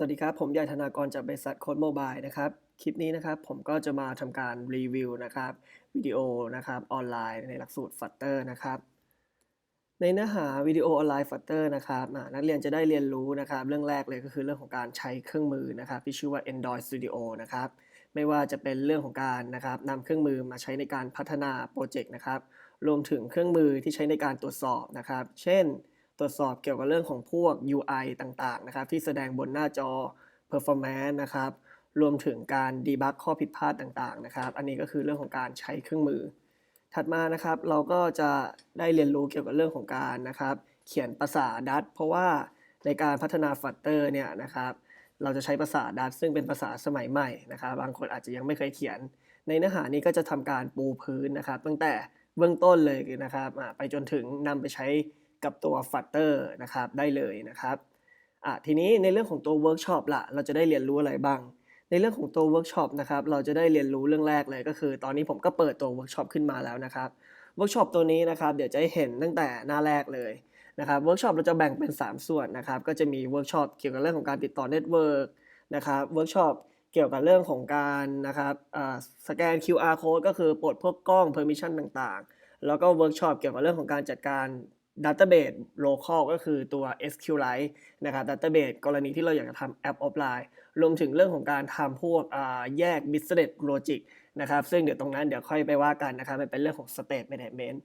สวัสดีครับ ผมใหญ่ธนากรจากบริษัทโค้ดโมบายนะครับ คลิปนี้นะครับผมก็จะมาทำการรีวิวนะครับวิดีโอนะครับออนไลน์ในหลักสูตร Flutter นะครับ ในเนื้อหาวิดีโอออนไลน์ Flutter นะครับนักเรียนจะได้เรียนรู้นะครับ เรื่องแรกเลยก็คือเรื่องของการใช้เครื่องมือนะครับที่ชื่อว่า Android Studio นะครับไม่ว่าจะเป็นเรื่องของการนะครับนำเครื่องมือมาใช้ในการพัฒนาโปรเจกต์นะครับ รวมถึงเครื่องมือที่ใช้ในการตรวจสอบนะครับ เช่น ตรวจสอบเกี่ยวกับเรื่องของพวก UI ต่างๆนะครับที่แสดงบนหน้าจอ performance นะครับรวมถึงการดีบักข้อผิดพลาดต่างๆนะครับ อันนี้ก็คือเรื่องของการใช้เครื่องมือ ถัดมานะครับเราก็จะได้เรียนรู้เกี่ยวกับเรื่องของการนะครับ เขียนภาษาดัตเพราะว่าในการพัฒนา Flutter เนี่ยนะครับ เราจะใช้ภาษาดัตซึ่งเป็นภาษาสมัยใหม่นะครับ บางคนอาจจะยังไม่เคยเขียน ในเนื้อหานี้ก็จะทำการปูพื้นนะครับ ตั้งแต่เบื้องต้นเลยนะครับไปจนถึงนำไปใช้ กับตัว Flutter นะครับได้เลยนะครับอะทีนี้ในเรื่องของตัวเวิร์กช็อปละเราจะได้เรียนรู้อะไรบ้าง ในเรื่องของตัวเวิร์กช็อปนะครับเราจะได้เรียนรู้เรื่องแรกเลยก็คือ ตอนนี้ผมก็เปิดตัวเวิร์กช็อปขึ้นมาแล้วนะครับเวิร์กช็อปตัวนี้นะครับเดี๋ยวจะให้เห็นตั้งแต่หน้าแรกเลยนะครับเวิร์กช็อปเราจะแบ่งเป็น 3 ส่วนนะครับก็จะมีเวิร์กช็อปเกี่ยวกับเรื่องของการติดต่อเน็ตเวิร์กนะครับเวิร์กช็อปเกี่ยวกับเรื่องของการนะครับสแกน QR code ก็คือปลดพวกกล้อง permission ต่างๆ แล้วก็เวิร์กช็อปเกี่ยวกับเรื่องของการจัดการ Database Local ก็คือตัว SQLite นะครับ Database กรณีที่เราอยากจะทำแอปออฟไลน์ รวมถึงเรื่องของการทำพวกแยก Business Logic นะครับ ซึ่งเดี๋ยวตรงนั้นเดี๋ยวค่อยไปว่ากันนะครับมันเป็นเรื่องของ State Management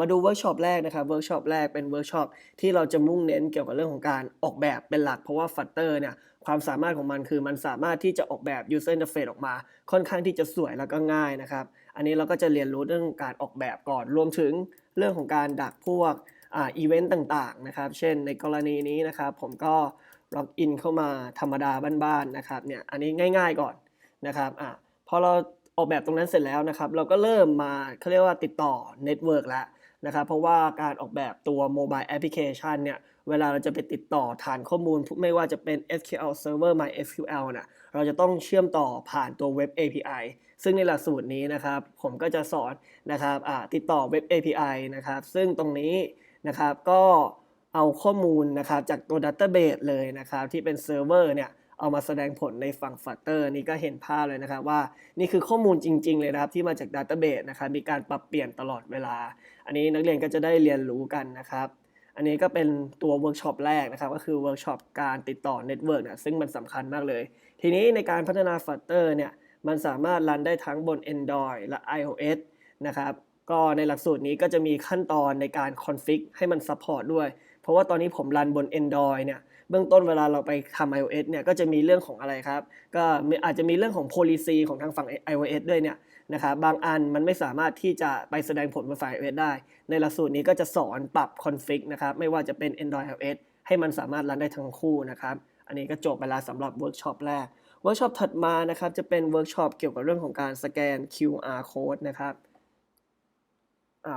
มาดูเวิร์กช็อปแรกนะครับเวิร์กช็อปแรกเป็นเวิร์กช็อปที่เราจะมุ่งเน้นเกี่ยวกับเรื่องของการออกแบบเป็นหลัก เพราะว่า Flutter เนี่ยความสามารถของมันคือมันสามารถที่จะออกแบบ User Interface ออกมา ค่อนข้างที่จะสวยแล้วก็ง่ายนะครับ อันนี้เราก็จะเรียนรู้เรื่องการออกแบบก่อนรวมถึงเรื่องของการดักพวก อ่าอีเวนต์ต่างๆนะครับ เช่นในกรณีนี้นะครับ ผมก็ล็อกอินเข้ามาธรรมดาบ้านๆนะครับเนี่ยอันนี้ง่าย ๆก่อนนะครับอะพอเราออกแบบตรงนั้นเสร็จแล้วนะครับ เราก็เริ่มมาเขาเรียกว่าติดต่อเน็ตเวิร์กแล้วนะครับ เพราะว่าการออกแบบตัวโมบายแอปพลิเคชันเนี่ยเวลาเราจะไปติดต่อฐานข้อมูล ไม่ว่าจะเป็น SQL Server MySQL นะเราจะต้องเชื่อมต่อผ่านตัว Web API ซึ่งในหลักสูตรนี้นะครับ ผมก็จะสอนนะครับอ่าติดต่อ Web API นะครับ ซึ่งตรงนี้ นะครับ ก็เอาข้อมูลนะครับจากตัว Database เลยนะครับ ที่เป็นเซิร์ฟเวอร์เนี่ยเอามาแสดงผลในฝั่ง Flutter นี่ก็เห็นภาพเลยนะครับว่านี่คือข้อมูลจริง ๆ เลยนะครับที่มาจาก Database นะครับมีการปรับเปลี่ยนตลอดเวลา อันนี้นักเรียนก็จะได้เรียนรู้กันนะครับ อันนี้ก็เป็นตัวเวิร์กช็อปแรกนะครับ ก็คือเวิร์กช็อปการติดต่อเน็ตเวิร์กนะซึ่งมันสำคัญมากเลย ทีนี้ในการพัฒนา Flutter เนี่ยมันสามารถรันได้ทั้งบน Android และ iOS นะครับ ก็ในหลักสูตรนี้ก็จะมีขั้นตอนในการคอนฟิกให้มันซัพพอร์ตด้วย เพราะว่าตอนนี้ผมรันบน Android เนี่ยเบื้องต้นเวลาเราไปทำ iOS เนี่ยก็จะมีเรื่องของอะไรครับ ก็อาจจะมีเรื่องของ policy ของทางฝั่ง iOS ด้วยเนี่ยนะครับบางอันมันไม่สามารถที่จะไปแสดงผลบนฝ่าย iOS ได้ ในหลักสูตรนี้ก็จะสอนปรับคอนฟิกนะครับไม่ว่าจะเป็น Android iOS ให้มันสามารถรันได้ทั้งคู่นะครับ อันนี้ก็จบไปแล้วสำหรับเวิร์กช็อปแรกเวิร์กช็อปถัดมานะครับจะเป็นเวิร์กช็อปเกี่ยวกับเรื่องของการสแกน QR code นะครับ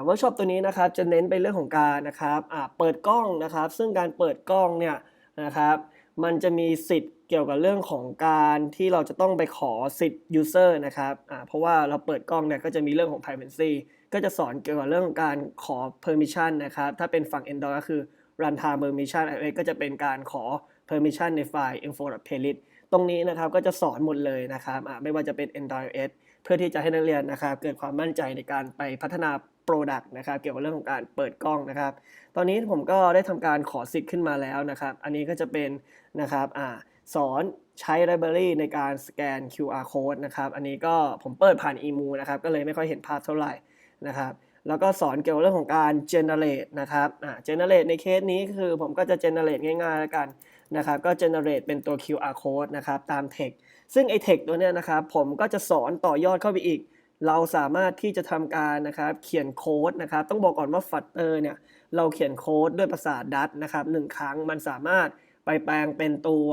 เวิร์กช็อปตัวนี้นะครับจะเน้นไปเรื่องของการนะครับเปิดกล้องนะครับ ซึ่งการเปิดกล้องเนี่ยนะครับ มันจะมีสิทธิ์เกี่ยวกับเรื่องของการที่เราจะต้องไปขอสิทธิ์ user นะครับเพราะว่าเราเปิดกล้องเนี่ยก็จะมีเรื่องของ privacy ก็จะสอนเกี่ยวกับเรื่องของการขอ permission นะครับ ถ้าเป็นฝั่ง Android ก็คือ runtime permission iOS ก็จะเป็นการขอ permission ในไฟล์ info.playlist ตรงนี้นะครับก็จะสอนหมดเลยนะครับไม่ว่าจะเป็น Android OS เพื่อที่จะให้นักเรียนนะครับ เกิดความมั่นใจในการไปพัฒนา Product นะครับเกี่ยวกับเรื่องของการเปิดกล้องนะครับ ตอนนี้ผมก็ได้ทำการขอสิทธิ์ขึ้นมาแล้วนะครับ อันนี้ก็จะเป็นนะครับอ่าสอนใช้ library ในการสแกน QR code นะครับ อันนี้ก็ผมเปิดผ่าน emu นะครับ ก็เลยไม่ค่อยเห็นภาพเท่าไหร่นะครับแล้วก็สอนเกี่ยวกับเรื่องของการ generate นะครับอ่า generate ในเคสนี้คือผมก็จะ generate ง่ายๆแล้วกันนะครับ ก็ generate เป็นตัว QR code นะครับ ตาม text ซึ่งไอ้ text ตัวเนี้ยนะครับ ผมก็จะสอนต่อยอดเข้าไปอีก เราสามารถที่จะทำการนะครับเขียนโค้ดนะครับต้องบอกก่อนว่า Flutter เนี่ยเราเขียนโค้ดด้วยภาษาดัตนะครับหนึ่งครั้งมันสามารถไปแปลงเป็นตัว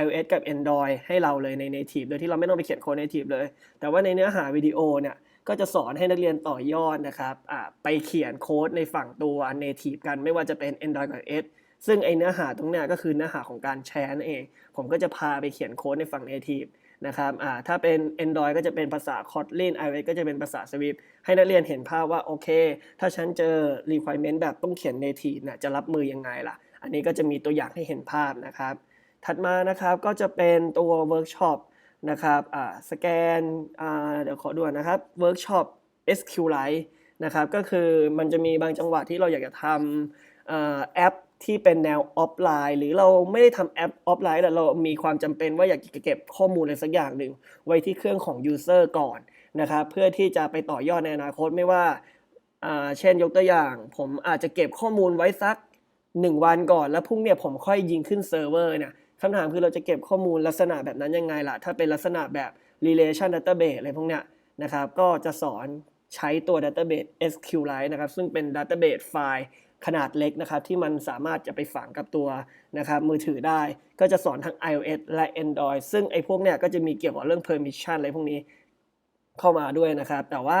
iOS กับ Android ให้เราเลยใน native โดยที่เราไม่ต้องไปเขียนโค้ด native เลย แต่ว่าในเนื้อหาวิดีโอเนี่ยก็จะสอนให้นักเรียนต่อยอดนะครับไปเขียนโค้ดในฝั่งตัว native กันไม่ว่าจะเป็น Android กับ iOS ซึ่งไอเนื้อหาตรงเนี้ยก็คือเนื้อหาของการแชร์นั่นเอง ผมก็จะพาไปเขียนโค้ดในฝั่ง native นะครับอ่าถ้าเป็น Android ก็จะเป็นภาษา Kotlin iOS ก็จะเป็นภาษา Swift ให้นักเรียนเห็นภาพว่าโอเค ถ้าฉันเจอ requirement แบบต้องเขียน native เนี่ยจะรับมือยังไงล่ะ อันนี้ก็จะมีตัวอย่างให้เห็นภาพนะครับ ถัดมานะครับก็จะเป็นตัวเวิร์กช็อปนะครับอ่าสแกนอ่าเดี๋ยวขอดูนะครับเวิร์กช็อป SQLite นะครับก็คือมันจะมีบางจังหวะที่เราอยากจะทำแอป ที่เป็นแนวออฟไลน์ หรือเราไม่ได้ทำแอปออฟไลน์แต่เรามีความจำเป็นว่าอยากจะเก็บข้อมูลอะไรสักอย่างหนึ่งไว้ที่เครื่องของ User ก่อนนะครับเพื่อที่จะไปต่อยอดในอนาคตไม่ว่าอ่าเช่นยกตัวอย่าง ผมอาจจะเก็บข้อมูลไว้สัก 1 วันก่อน แล้วพรุ่งเนี่ยผมค่อยยิงขึ้นเซิร์ฟเวอร์เนี่ยคำถามคือเราจะเก็บข้อมูลลักษณะแบบนั้นยังไงล่ะ ถ้าเป็นลักษณะแบบ relation database อะไรพวกเนี้ยนะครับก็จะสอนใช้ตัว database SQLite นะครับ ซึ่งเป็น database ไฟล์ ขนาดเล็กนะครับที่มันสามารถจะไปฝังกับตัวนะครับมือถือได้ ก็จะสอนทั้ง iOS และ Android ซึ่งไอ้พวกเนี้ยก็จะมีเกี่ยวกับเรื่อง permission อะไรพวกนี้เข้ามาด้วยนะครับ แต่ว่า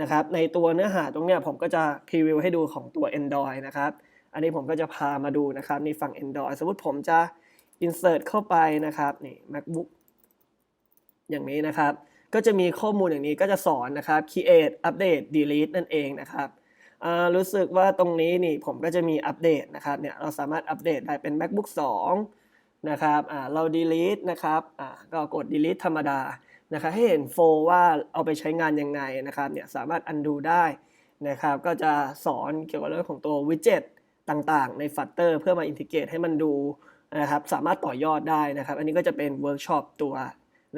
นะครับในตัวเนื้อหาตรงเนี้ยผมก็จะพรีวิวให้ดูของตัว Android นะครับ อันนี้ผมก็จะพามาดูนะครับในฝั่ง Android สมมติผมจะ insert เข้าไปนะครับนี่ MacBook อย่างนี้นะครับ ก็จะมีข้อมูลอย่างนี้ก็จะสอนนะครับ create update delete นั่นเองนะครับ รู้สึกว่าตรงนี้นี่ผมก็จะมีอัปเดตนะครับเนี่ยเราสามารถอัปเดตได้เป็น MacBook 2 นะครับเรา delete นะครับก็กด delete ธรรมดานะครับให้เห็นโฟลว่าเอาไปใช้งานยังไงนะครับเนี่ยสามารถ undo ได้นะครับก็จะสอนเกี่ยวกับเรื่องของตัว widget ต่างๆ ใน Flutter เพื่อมาอินทิเกรตให้มันดูนะครับสามารถต่อยอดได้นะครับ อันนี้ก็จะเป็นเวิร์กช็อปตัว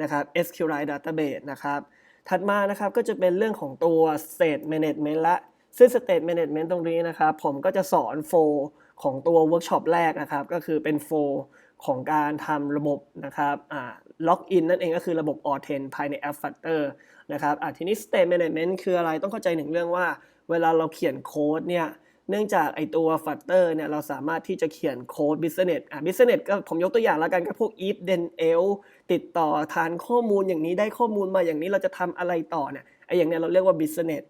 นะครับ SQLite Database นะครับ ถัดมานะครับก็จะเป็นเรื่องของตัว State Management ละ ซึ่ง State Management ตรงนี้นะครับผมก็จะสอนโฟล์ของตัวเวิร์กช็อปแรกนะครับก็คือเป็นโฟล์ของการทำระบบนะครับล็อกอินนั่นเองก็คือระบบ Authn ภายในแอป Flutter นะครับทีนี้ State Management คืออะไรต้องเข้าใจหนึ่งเรื่องว่า เวลาเราเขียนโค้ดเนี่ยเนื่องจากไอตัว Flutter เนี่ยเราสามารถที่จะเขียนโค้ด business อะ business ก็ผมยกตัวอย่างแล้วกันก็พวก if then else ติดต่อฐานข้อมูลอย่างนี้ได้ข้อมูลมาอย่างนี้เราจะทำอะไรต่อเนี่ยไออย่างเนี้ยเราเรียกว่า business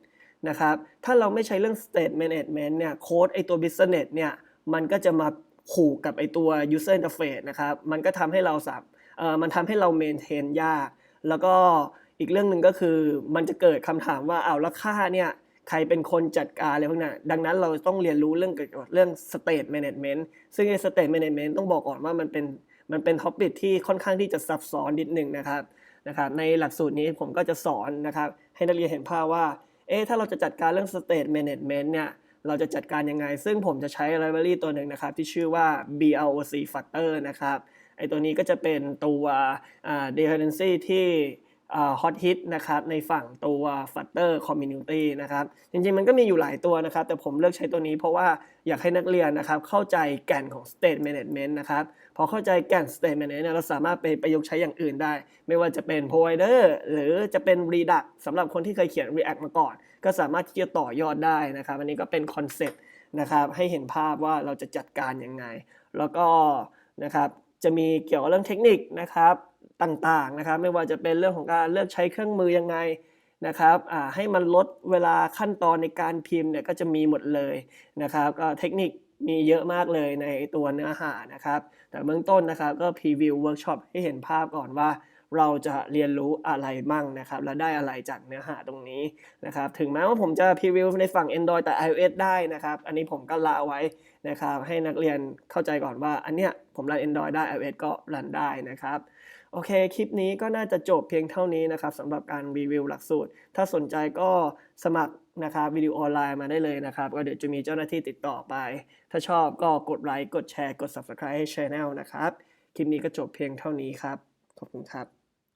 นะครับ ถ้าเราไม่ใช้เรื่อง state management เนี่ยโค้ดไอตัว business เนี่ยมันก็จะมาผูกกับไอตัว user interface นะครับ มันก็ทำให้เราสามเอ่อมันทำให้เรา maintain ยาก แล้วก็อีกเรื่องหนึ่งก็คือมันจะเกิดคำถามว่าเอาแล้วค่าเนี่ยใครเป็นคนจัดการอะไรพวกนั้นดังนั้นเราต้องเรียนรู้เรื่องเกี่ยวกับเรื่อง state management ซึ่งไอ้ state management ต้องบอกก่อนว่ามันเป็นมันเป็นท็อปิกที่ค่อนข้างที่จะซับซ้อนนิดหนึ่งนะครับนะครับ ในหลักสูตรนี้ผมก็จะสอนนะครับ ให้นักเรียนเห็นภาพว่า เอ๊ะถ้าเราจะจัดการเรื่อง state management เนี่ยเราจะจัดการยังไง ซึ่งผมจะใช้ library ตัวหนึ่งนะครับ ที่ชื่อว่า BLOC Flutter นะครับไอตัวนี้ก็จะเป็นตัว dependency ที่ ฮอตฮิตนะครับในฝั่งตัว Flutter Community นะครับจริงๆมันก็มีอยู่หลายตัวนะครับ แต่ผมเลือกใช้ตัวนี้เพราะว่าอยากให้นักเรียนนะครับเข้าใจแก่นของ State Management นะครับพอเข้าใจแก่น State Management เนี่ยเราสามารถไปประยุกต์ใช้อย่างอื่นได้ ไม่ว่าจะเป็น Provider หรือจะเป็น Redux สำหรับคนที่เคยเขียน React มาก่อน ก็สามารถที่จะต่อยอดได้นะครับ อันนี้ก็เป็นคอนเซ็ปต์นะครับให้เห็นภาพว่าเราจะจัดการยังไง แล้วก็นะครับจะมีเกี่ยวกับเรื่องเทคนิคนะครับ ต่างๆนะครับ ไม่ว่าจะเป็นเรื่องของการเลือกใช้เครื่องมือยังไงนะครับให้มันลดเวลาขั้นตอนในการพิมพ์เนี่ยก็จะมีหมดเลยนะครับ ก็เทคนิคมีเยอะมากเลยในตัวเนื้อหานะครับ แต่เบื้องต้นนะครับก็พรีวิวเวิร์กช็อปให้เห็นภาพก่อนว่า เราจะเรียนรู้อะไรมั่งนะครับ และได้อะไรจากเนื้อหาตรงนี้นะครับ ถึงแม้ว่าผมจะพรีวิวในฝั่ง Android แต่ iOS ได้นะครับ อันนี้ผมก็ละไว้นะครับ ให้นักเรียนเข้าใจก่อนว่า อันเนี้ยผมรัน Android ได้ iOS ก็รันได้นะครับโอเค คลิปนี้ก็น่าจะจบเพียงเท่านี้นะครับสำหรับการรีวิวหลักสูตร ถ้าสนใจก็สมัครนะครับวิดีโอออนไลน์มาได้เลยนะครับ ก็เดี๋ยวจะมีเจ้าหน้าที่ติดต่อไป ถ้าชอบก็กดไลค์ กดแชร์ กด Subscribe ให้ Channel นะครับ คลิปนี้ก็จบเพียงเท่านี้ครับ ขอบคุณครับ